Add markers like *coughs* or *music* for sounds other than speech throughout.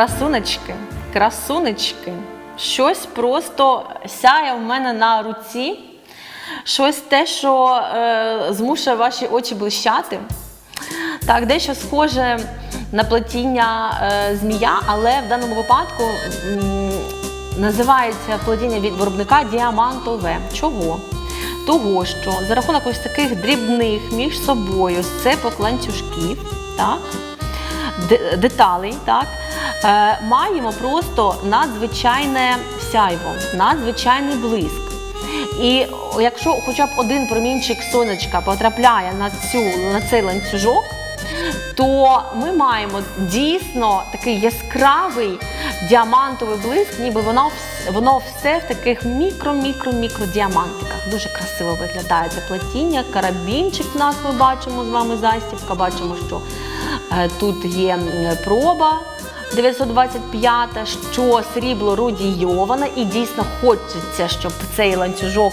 Красунечки, красунечки. Щось просто сяє в мене на руці. Щось те, що е, змушує ваші очі блищати. Так, дещо схоже на плетіння е, змія, але в даному випадку м, називається плетіння від виробника діамантове. Чого? Того, що за рахунок ось таких дрібних між собою сцепок ланцюжків, так, де- деталей, так, маємо просто надзвичайне сяйво, надзвичайний блиск. І якщо хоча б один промінчик сонечка потрапляє на, цю, на цей ланцюжок, то ми маємо дійсно такий яскравий діамантовий блиск, ніби воно, воно все в таких мікро-мікро-мікро діамантиках. Дуже красиво виглядає це плетіння. Карабінчик в нас ми бачимо з вами застібка. Бачимо, що е, тут є проба. 925, що срібло радійоване, і дійсно хочеться, щоб цей ланцюжок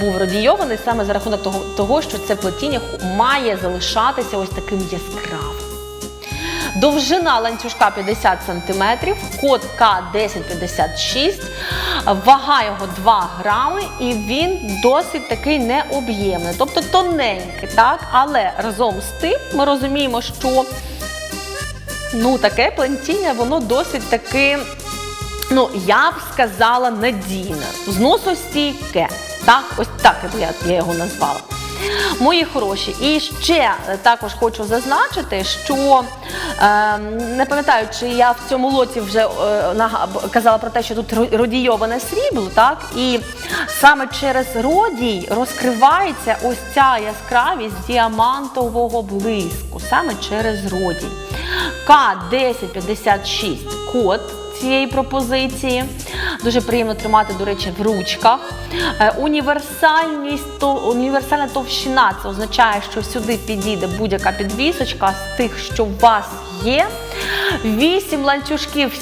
був радійований саме за рахунок того, того що це плетіння має залишатися ось таким яскравим. Довжина ланцюжка 50 см, код К1056, вага його 2 грами, і він досить такий необ'ємний, тобто тоненький, так? Але разом з тим ми розуміємо, що ну, таке плетіння, воно досить таки, ну, я б сказала, надійне, зносостійке. Так, ось так я, його назвала. Мої хороші, і ще також хочу зазначити, що е, не пам'ятаю, чи я в цьому лоті вже е, казала про те, що тут родійоване срібло, так і саме через родій розкривається ось ця яскравість діамантового блиску, саме через родій. К1056 код цієї пропозиції. Дуже приємно тримати, до речі, в ручках. Е, Універсальність, то, універсальна товщина це означає, що сюди підійде будь-яка підвісочка з тих, що у вас є. Вісім ланцюжків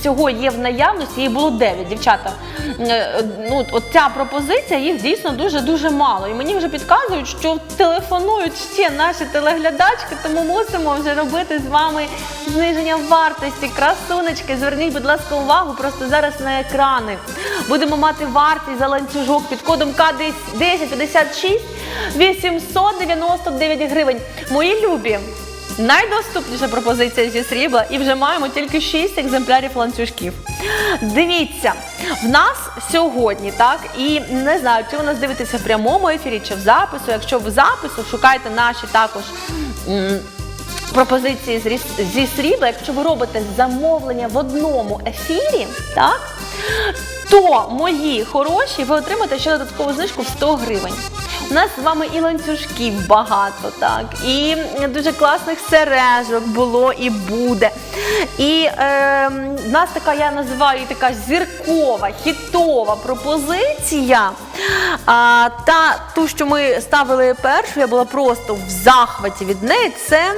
всього- є в наявності, їх було 9, дівчата. Е, Ну, от ця пропозиція, їх дійсно дуже-дуже мало. І мені вже підказують, що телефонують ще наші телеглядачки, тому мусимо вже робити з вами зниження вартості. Красунечки, зверніть, будь ласка, увагу просто зараз на екрани. Будемо мати вартість за ланцюжок під кодом К1056 899 гривень. Мої любі. Найдоступніша пропозиція зі срібла, і вже маємо тільки 6 екземплярів ланцюжків. Дивіться, в нас сьогодні, так, і не знаю, чи ви нас дивитеся в прямому ефірі, чи в запису. Якщо в запису, шукайте наші також. Пропозиції зі срібла, якщо ви робите замовлення в одному ефірі, так, то мої хороші, ви отримаєте ще додаткову знижку в 100 гривень. У нас з вами і ланцюжків багато, так, і дуже класних сережок було і буде. І е, в нас така, я називаю така зіркова, хітова пропозиція. А, та ту, що ми ставили першу, я була просто в захваті від неї. Це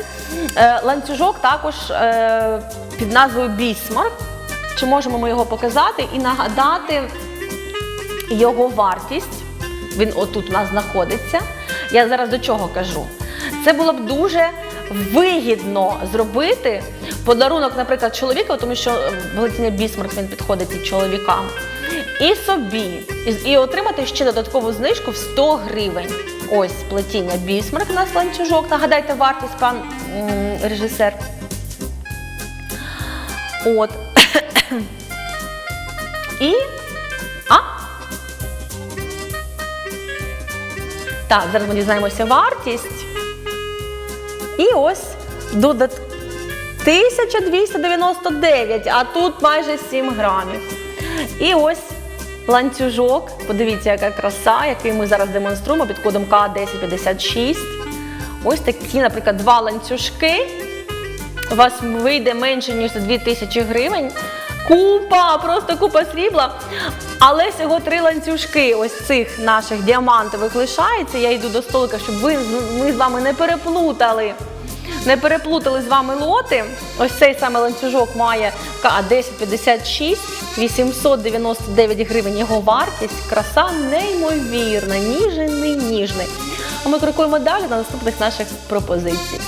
е, ланцюжок також е, під назвою Бісмарк. Чи можемо ми його показати і нагадати його вартість? Він отут у нас знаходиться. Я зараз до чого кажу? Це було б дуже вигідно зробити подарунок, наприклад, чоловіку, тому що Валентина Бісмарк він підходить і чоловікам, і собі, і, отримати ще додаткову знижку в 100 гривень. Ось плетіння Бісмарк у нас ланцюжок. Нагадайте вартість, пан режисер. От. *coughs* І. А? Так, зараз ми дізнаємося вартість. І ось додат 1299, а тут майже 7 грамів. І ось ланцюжок. Подивіться, яка краса, який ми зараз демонструємо під кодом К1056. Ось такі, наприклад, два ланцюжки. У вас вийде менше, ніж за 2000 гривень. Купа, просто купа срібла. Але всього три ланцюжки ось цих наших діамантових лишається. Я йду до столика, щоб ви, ми з вами не переплутали. Не переплутали з вами лоти. Ось цей саме ланцюжок має К1056, 899 гривень його вартість. Краса неймовірна, ніжний, ніжний. А ми крокуємо далі до наступних наших пропозицій.